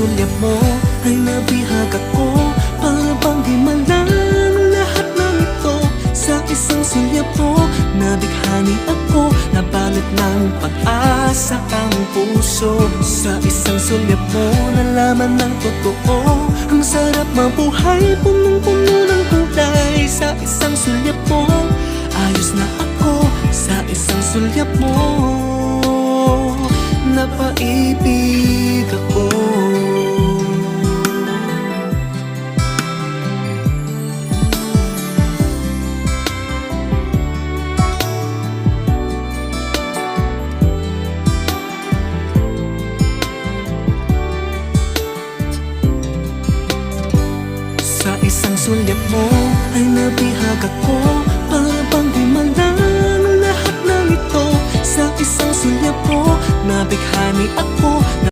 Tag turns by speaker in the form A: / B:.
A: sulyap mo ay nabihag ako. Para bang man lang lahat ng ito Sa isang sulyap mo Nabighani ako. Nabalot ng pag-asa ang puso. Sa isang sulyap mo Nalaman ng totoo. Ang sarap mabuhay Punong-puno ng kulay. Sa isang sulyap mo Ayos na ako. Sa isang sulyap mo Napaibig isang sulyap mo ay nabihag ako Para bang di man lang lahat ng ito. Sa isang sulyap mo nabighani ako